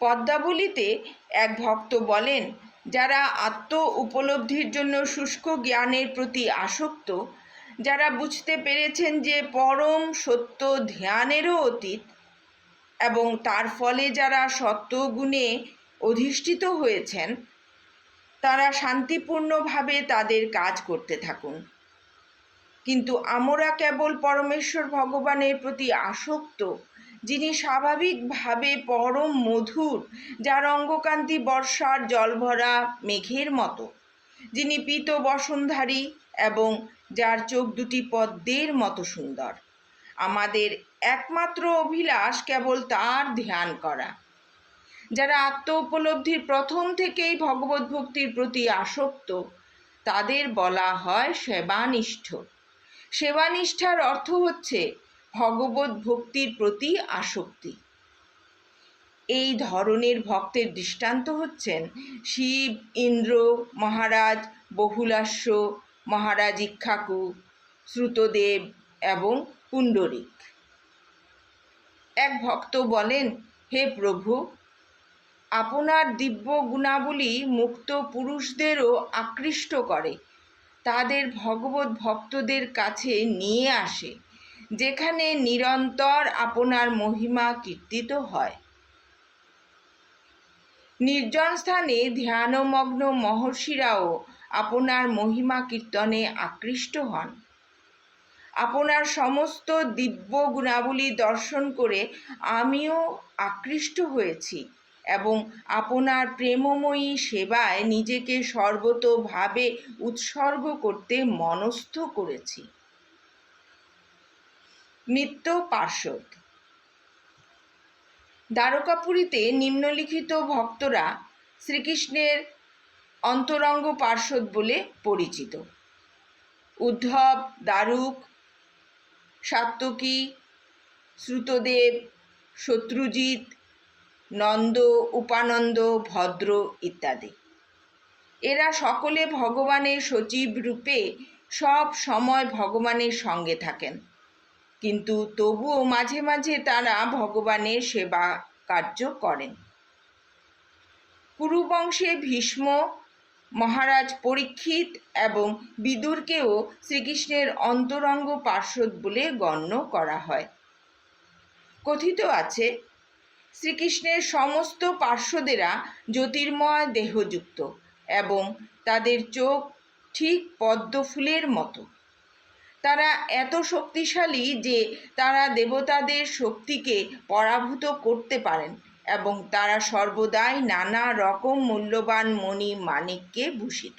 পদ্মাবলিতে এক ভক্ত বলেন, যারা আত্ম উপলব্ধির জন্য শুষ্ক জ্ঞানের প্রতি আসক্ত, যারা বুঝতে পেরেছেন যে পরম সত্য ধ্যানেরও অতীত এবং তার ফলে যারা সত্ত্বগুণে অধিষ্ঠিত হয়েছেন, তারা শান্তিপূর্ণভাবে তাদের কাজ করতে থাকুন। কিন্তু আমরা কেবল পরমেশ্বর ভগবানের প্রতি আসক্ত যিনি স্বাভাবিকভাবে পরম মধুর, যার অঙ্গকান্তি বর্ষার জলভরা মেঘের মতো। যিনি পীত বসনধারী এবং যার চোখ দুটি পদ্মের মতো সুন্দর। আমাদের একমাত্র অভিলাষ কেবল তার ধ্যান করা। যারা আত্ম উপলব্ধির প্রথম থেকেই ভগবত ভক্তির প্রতি আসক্ত, তাদের বলা হয় সেবানিষ্ঠ। সেবানিষ্ঠার অর্থ হচ্ছে ভগবত ভক্তির প্রতি আসক্তি। এই ধরনের ভক্তের দৃষ্টান্ত হচ্ছেন শিব, ইন্দ্র, মহারাজ বহুলাস্য মহারাজ ইক্ষাকু, শ্রুতদেব এবং পুণ্ডরিক। এক ভক্ত বলেন, হে প্রভু, আপনার দিব্য গুণাবলী মুক্ত পুরুষদেরও আকৃষ্ট করে। তাদের ভগবত ভক্তদের কাছে নিয়ে আসে। যেখানে নিরন্তর আপনার মহিমা কীর্তিত হয়। নির্জন স্থানে ধ্যানমগ্ন মহর্ষিরাও আপনার মহিমা কীর্তনে আকৃষ্ট হন। আপনার সমস্ত দিব্য গুণাবলী দর্শন করে আমিও আকৃষ্ট হয়েছি এবং আপনার প্রেমময়ী সেবায় নিজেকে সর্বতোভাবে উৎসর্গ করতে মনস্থ করেছি। নিত্য পার্শ্বদ। দ্বারকাপুরীতে নিম্নলিখিত ভক্তরা শ্রীকৃষ্ণের অন্তরঙ্গ পার্শ্বদ বলে পরিচিত। উদ্ধব দারুক সাত্তকী শ্রুতদেব, শত্রুজিৎ, নন্দ, উপানন্দ, ভদ্র ইত্যাদি। এরা সকলে ভগবানের সচিব রূপে সব সময় ভগবানের সঙ্গে থাকেন। কিন্তু তবুও মাঝে মাঝে তারা ভগবানের সেবা কার্য করেন। কুরুবংশে ভীষ্ম মহারাজ পরীক্ষিত এবং বিদুরকেও শ্রীকৃষ্ণের অন্তরঙ্গ পার্শ্বদ বলে গণ্য করা হয়। কথিত আছে, শ্রীকৃষ্ণের সমস্ত পার্শ্বদেরা জ্যোতির্ময় দেহযুক্ত এবং তাদের চোখ ঠিক পদ্ম ফুলের মতো। তারা এত শক্তিশালী যে তারা দেবতাদের শক্তিকে পরাভূত করতে পারেন এবং তারা সর্বদাই নানা রকম মূল্যবান মণি মানিককে ভূষিত।